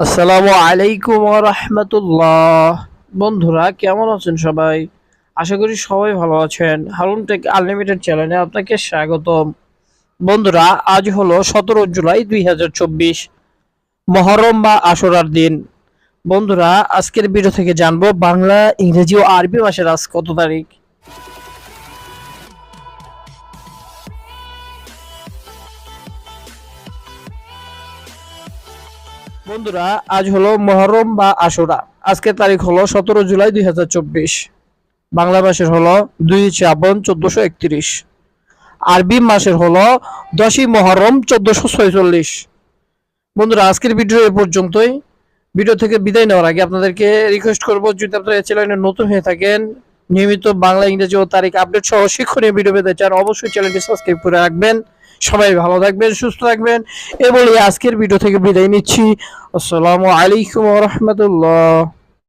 আসসালামু আলাইকুম রহমতুল্লাহ। বন্ধুরা, কেমন আছেন সবাই? আশা করি সবাই ভালো আছেন। হারুন টেক আনলিমিটেড চ্যানেলে আপনাকে স্বাগতম। বন্ধুরা, আজ হলো সতেরো জুলাই দুই হাজার চব্বিশ, মহরম বা আশরার দিন। বন্ধুরা, আজকের ভিডিও থেকে জানব বাংলা, ইংরেজি ও আরবি মাসের আজ কত তারিখ। বন্ধুরা, আজ হলো মহরম বা আশুরা। আজকের তারিখ হলো সতেরো জুলাই দুই হাজার চব্বিশ। বাংলা মাসের হলো দুই শ্রাবণ চোদ্দশো একত্রিশ। আরবি মাসের হলো দশই মহরম চোদ্দশো ছয়চল্লিশ। বন্ধুরা, আজকের ভিডিও এ পর্যন্তই। ভিডিও থেকে বিদায় নেওয়ার আগে আপনাদেরকে রিকোয়েস্ট করব, যদি আপনারা চ্যানেলে নতুন হয়ে থাকেন, নিয়মিত বাংলা, ইংরেজি ও তারিখ আপডেট সহ শিক্ষণীয় ভিডিও পেতে চান, অবশ্যই চ্যানেলটি সাবস্ক্রাইব করে রাখবেন। সবাই ভালো থাকবেন, সুস্থ থাকবেন। এ বলে আজকের ভিডিও থেকে বিদায় নিচ্ছি। আসসালামু আলাইকুম রহমতুল্লাহ।